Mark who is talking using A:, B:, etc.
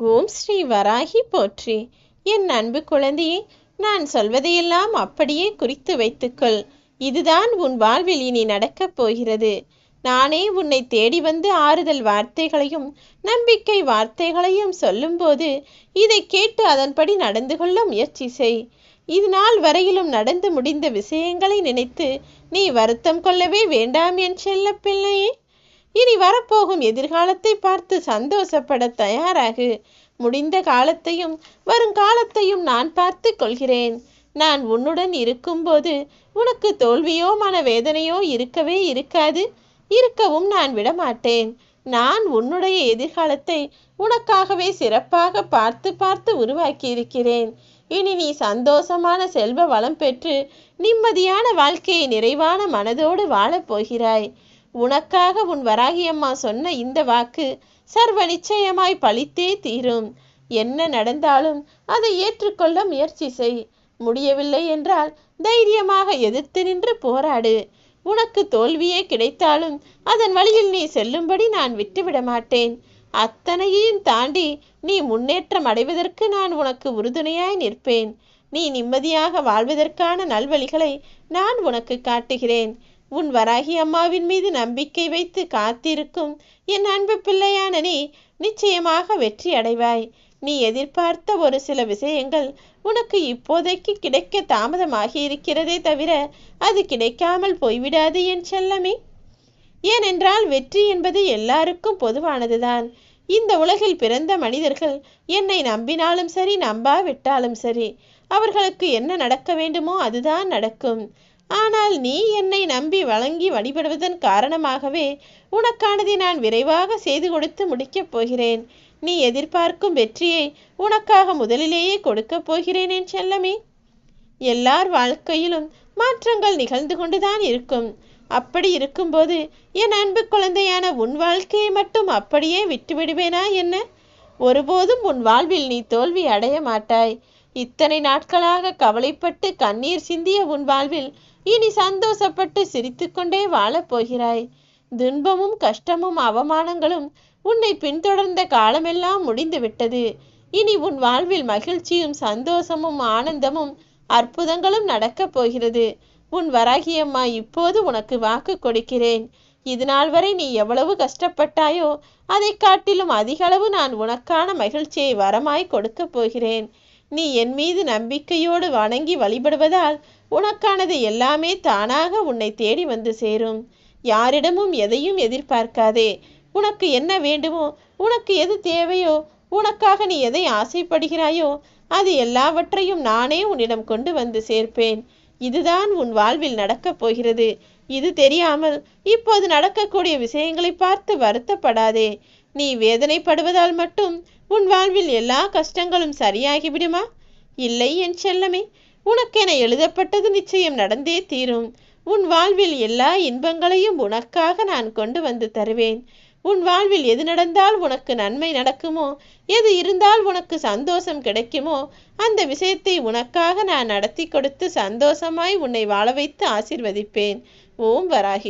A: ஓம் ஸ்ரீ வராகி போற்றி. என் அன்பு குழந்தையே நான் சொல்வதையெல்லாம் அப்படியே குறித்து வைத்துக்கொள். இதுதான் உன் வாழ்வில் இனி நடக்கப் போகிறது. நானே உன்னை தேடி வந்து ஆறுதல் வார்த்தைகளையும் நம்பிக்கை வார்த்தைகளையும் சொல்லும்போது இதை கேட்டு அதன்படி நடந்து கொள்ள முயற்சி செய். இது நாள் வரையிலும் நடந்து முடிந்த விஷயங்களை நினைத்து நீ வருத்தம் கொள்ளவே வேண்டாம் என் செல்ல பிள்ளையே இனி வரப்போகும் எதிர்காலத்தை பார்த்து சந்தோஷப்பட தயாராகு. முடிந்த காலத்தையும் வருங்காலத்தையும் நான் பார்த்து கொள்கிறேன். நான் உன்னுடன் இருக்கும்போது உனக்கு தோல்வியோ மனவேதனையோ இருக்கவே இருக்காது. இருக்கவும் நான் விடமாட்டேன். நான் உன்னுடைய எதிர்காலத்தை உனக்காகவே சிறப்பாக பார்த்து பார்த்து உருவாக்கி இருக்கிறேன் இனி நீ சந்தோஷமான செல்வ வளம் பெற்று நிம்மதியான வாழ்க்கையை நிறைவான மனதோடு வாழப் போகிறாய். உனக்காக உன் வராகியம்மா சொன்ன இந்த வாக்கு சர்வ நிச்சயமாய் பழித்தே தீரும். என்ன நடந்தாலும் அதை ஏற்றுக்கொள்ள முயற்சி செய். முடியவில்லை என்றால் தைரியமாக எதிர்த்து நின்று போராடு. உனக்கு தோல்வியே கிடைத்தாலும் அதன் வழியில் நீ செல்லும்படி நான் விட்டுவிட மாட்டேன். அத்தனையையும் தாண்டி நீ முன்னேற்றம் அடைவதற்கு நான் உனக்கு உறுதுணையாய் நிற்பேன். நீ நிம்மதியாக வாழ்வதற்கான நல்வழிகளை நான் உனக்கு காட்டுகிறேன். உன் வராகி அம்மாவின் மீது நம்பிக்கை வைத்து காத்திருக்கும் என் அன்பு பிள்ளையான நீ நிச்சயமாக வெற்றி அடைவாய். நீ எதிர்பார்த்த ஒரு சில விஷயங்கள் உனக்கு இப்போதைக்கு கிடைக்க தாமதமாகி இருக்கிறதே தவிர அது கிடைக்காமல் போய்விடாது என் செல்லமே. ஏனென்றால் வெற்றி என்பது எல்லாருக்கும் பொதுவானதுதான். இந்த உலகில் பிறந்த மனிதர்கள் என்னை நம்பினாலும் சரி நம்பாவிட்டாலும் சரி அவர்களுக்கு என்ன நடக்க வேண்டுமோ அதுதான் நடக்கும். ஆனால் நீ என்னை நம்பி வழங்கி வழிபடுவதன் காரணமாகவே உனக்கானதை நான் விரைவாக செய்து கொடுத்து முடிக்கப் போகிறேன். நீ எதிர்பார்க்கும் வெற்றியை உனக்காக முதலிலேயே கொடுக்கப் போகிறேன் என் செல்லமே. எல்லார் வாழ்க்கையிலும் மாற்றங்கள் நிகழ்ந்து கொண்டுதான் இருக்கும். அப்படி இருக்கும்போது என் அன்பு குழந்தையான உன் வாழ்க்கையை மட்டும் அப்படியே விட்டுவிடுவேனா என்ன? ஒருபோதும் உன் வாழ்வில் நீ தோல்வி அடைய மாட்டாய். இத்தனை நாட்களாக கவலைப்பட்டு கண்ணீர் சிந்திய உன் வாழ்வில் இனி சந்தோஷப்பட்டு சிரித்துக்கொண்டே வாழப் போகிறாய். துன்பமும் கஷ்டமும் அவமானங்களும் உன்னை பின்தொடர்ந்த காலமெல்லாம் முடிந்து விட்டது இனி உன் வாழ்வில் மகிழ்ச்சியும் சந்தோஷமும் ஆனந்தமும் அற்புதங்களும் நடக்கப் போகிறது. உன் வராகியம்மா இப்போது உனக்கு வாக்கு கொடுக்கிறேன். இது நாள் வரை நீ எவ்வளவு கஷ்டப்பட்டாயோ அதை காட்டிலும் அதிகளவு நான் உனக்கான மகிழ்ச்சியை வரமாய் கொடுக்கப் போகிறேன். நீ என் மீது நம்பிக்கையோடு வணங்கி வழிபடுவதால் உனக்கானது எல்லாமே தானாக உன்னை தேடி வந்து சேரும். யாரிடமும் எதையும் எதிர்பார்க்காதே. உனக்கு என்ன வேண்டுமோ உனக்கு எது தேவையோ உனக்காக நீ எதை ஆசைப்படுகிறாயோ அது எல்லாவற்றையும் நானே உன்னிடம் கொண்டு வந்து சேர்ப்பேன். இதுதான் உன் வாழ்வில் நடக்கப் போகிறது. இது தெரியாமல் இப்போது நடக்கக்கூடிய விஷயங்களை பார்த்து வருத்தப்படாதே. நீ வேதனைப்படுவதால் மட்டும் உன் வாழ்வில் எல்லா கஷ்டங்களும் சரியாகிவிடுமா? இல்லை என் செல்லமே உனக்கென எழுதப்பட்டது நிச்சயம் நடந்தே தீரும். உன் வாழ்வில் எல்லா இன்பங்களையும் உனக்காக நான் கொண்டு வந்து தருவேன். உன் வாழ்வில் எது நடந்தால் உனக்கு நன்மை நடக்குமோ எது இருந்தால் உனக்கு சந்தோஷம் கிடைக்குமோ அந்த விஷயத்தை உனக்காக நான் நடத்தி கொடுத்து சந்தோஷமாய் உன்னை வாழ வைத்து ஆசிர்வதிப்பேன். ஓம் வராகி.